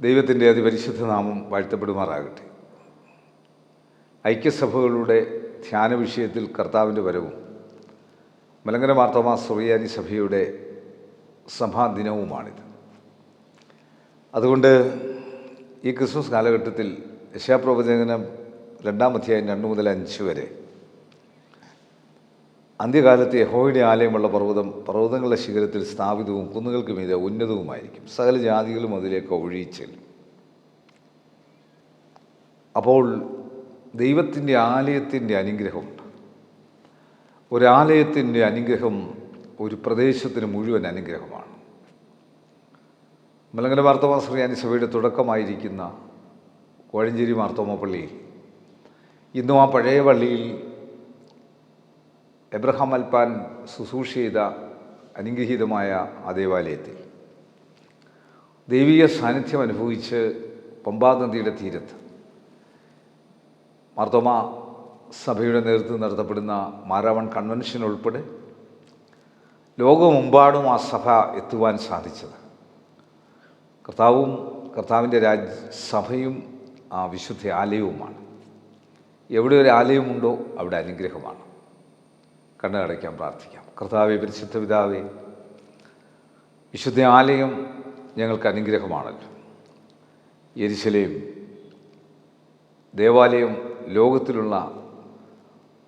ദൈവത്തിന്റെ അതിപരിശുദ്ധ നാമം വാഴ്ത്തപ്പെടുമാറാകട്ടെ. ഐക്യസഭകളുടെ ധ്യാന വിഷയത്തിൽ കർത്താവിന്റെ വരവും മലങ്കര മാർത്തോമാ സുറിയാനി സഭയുടെ സഭാദിനവുമാണിത്. അതുകൊണ്ട് ഈ ക്രിസ്മസ് കാലഘട്ടത്തിൽ യശാപ്രവചനം രണ്ടാം അധ്യായം രണ്ട് മുതൽ അഞ്ച് വരെ അന്ത്യകാലത്ത് യഹോയുടെ ആലയമുള്ള പർവതം പർവതങ്ങളുടെ ശിഖരത്തിൽ സ്ഥാപിതവും കുന്നുകൾക്ക് മീതെ ഉന്നതവുമായിരിക്കും. സകല ജാതികളും അതിലേക്ക് ഒഴിയിച്ചെല്ലും അപ്പോൾ ദൈവത്തിന്റെ ആലയത്തിന്റെ അനുഗ്രഹമുണ്ട് ഒരാലയത്തിന്റെ അനുഗ്രഹം ഒരു പ്രദേശത്തിന് മുഴുവൻ അനുഗ്രഹമാണ്. മലങ്കര മാർത്തോമ സഭയുടെ തുടക്കമായിരിക്കുന്ന കോഴഞ്ചേരി മാർത്തോമ പള്ളിയിൽ ഇന്നും ആ പഴയ പള്ളിയിൽ എബ്രഹാം അൽപ്പാൻ ശുശ്രൂഷ ചെയ്ത അനുഗ്രഹീതമായ ആ ദേവാലയത്തിൽ. ദൈവീയ സാന്നിധ്യം അനുഭവിച്ച് പമ്പാ നദിയുടെ തീരത്ത് മാർത്തോമ സഭയുടെ നേതൃത്വം നടത്തപ്പെടുന്ന മാരാവൺ കൺവെൻഷൻ ഉൾപ്പെടെ ലോകമെമ്പാടും ആ സഭ എത്തുവാൻ സാധിച്ചത്. കർത്താവും കർത്താവിന്റെ രാജ് സഭയും ആ വിശുദ്ധ ആലയവുമാണ്. എവിടെ ഒരു ആലയമുണ്ടോ അവിടെ അനുഗ്രഹമാണ്. കണ്ണടയ്ക്കാൻ പ്രാർത്ഥിക്കാം. കർത്താവെ പരിശുദ്ധ പിതാവെ വിശുദ്ധ ആലയം ഞങ്ങൾക്ക് അനുഗ്രഹമാണല്ലോ. യെരുശലേം ദേവാലയം ലോകത്തിലുള്ള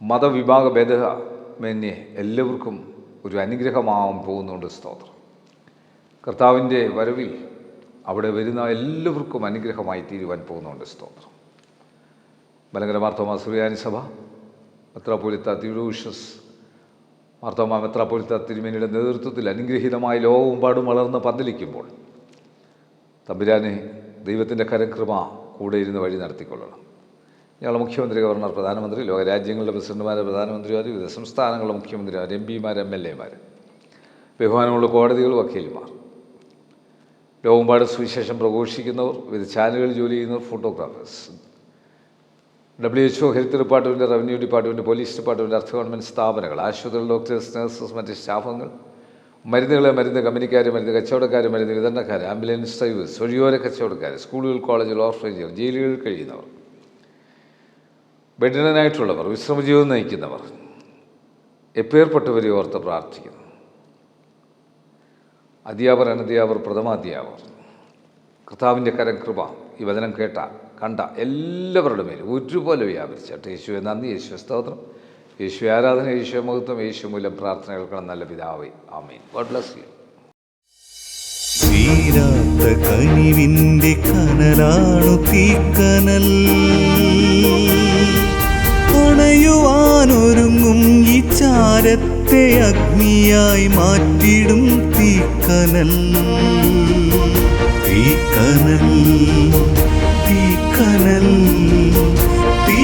മതവിഭാഗ ഭേദമന്യേ എല്ലാവർക്കും ഒരു അനുഗ്രഹമാവാൻ പോകുന്നുണ്ട് സ്തോത്രം. കർത്താവിന്റെ വരവിൽ അവിടെ വരുന്ന എല്ലാവർക്കും അനുഗ്രഹമായി തീരുവാൻ പോകുന്നുണ്ട് സ്തോത്രം. മലങ്കര മാർത്തോമാ സുറിയാനി സഭ മെത്രാപ്പൊലിത്ത തിരുവിഷസ് മാർത്തോമ മെത്രാപ്പൊലിത്ത തിരുമേനിയുടെ നേതൃത്വത്തിൽ അനുഗ്രഹീതമായ ലോകമെമ്പാടും വളർന്ന് പന്തലിക്കുമ്പോൾ തമ്പുരാനെ ദൈവത്തിന്റെ കരക്രമ കൂടെ ഇരുന്ന് വഴി നടത്തിക്കൊള്ളണം. ഞങ്ങളുടെ മുഖ്യമന്ത്രി ഗവർണർ പ്രധാനമന്ത്രി ലോകരാജ്യങ്ങളുടെ പ്രസിഡന്റുമാർ പ്രധാനമന്ത്രിമാർ വിവിധ സംസ്ഥാനങ്ങളുടെ മുഖ്യമന്ത്രിമാർ എം പിമാർ എം എൽ എമാർ ബഹുമാനമുള്ള കോടതികൾ വക്കീൽമാർ ലോകമ്പാട് സുവിശേഷം പ്രഘോഷിക്കുന്നവർ വിവിധ ചാനലുകളിൽ ജോലി ചെയ്യുന്നവർ photographers W H O health department revenue department police department അർത്ഥ ഗവൺമെന്റ് സ്ഥാപനങ്ങൾ ആശുപത്രികൾ ഡോക്ടേഴ്സ് നഴ്സസ് മറ്റ് സ്റ്റാഫുകൾ മരുന്നുകൾ മരുന്ന് കമ്പനിക്കാർ മരുന്ന് കച്ചവടക്കാർ മരുന്ന് വിതരണക്കാർ ആംബുലൻസ് ഡ്രൈവേഴ്സ് വഴിയോര കച്ചവടക്കാർ സ്കൂളുകൾ കോളേജുകൾ ഓർഫനേജുകൾ ജയിലുകളിൽ കഴിയുന്നവർ ബെഡിനായിട്ടുള്ളവർ വിശ്രമജീവിതം നയിക്കുന്നവർ എപ്പേർപ്പെട്ടവരെ ഓർത്ത് പ്രാർത്ഥിക്കുന്നു. അധ്യാപകർ അനധ്യാപകർ പ്രഥമാധ്യാപകർ കർത്താവിന്റെ കരം കൃപ ഈ വചനം കേട്ട കണ്ട എല്ലാവരുടെ മേലും ഒരുപോലെ വ്യാപരിച്ചട്ടെ. യേശുവെ നന്ദി. യേശു സ്തോത്രം. യേശു ആരാധന. യേശു മഹത്വം. യേശു മൂലം പ്രാർത്ഥന കേൾക്കണം. നല്ല പിതാവേ. ആമീൻ. God bless you. തീരാത്ത കനിവിന്റെ കനലാണു തീക്കനൽ. അണയുവാനൊരുങ്ങും ഈ ചാരത്തെ അഗ്നിയായി മാറ്റിടും തീക്കനൽ. തീക്കനൽ തീക്കനൽ തീ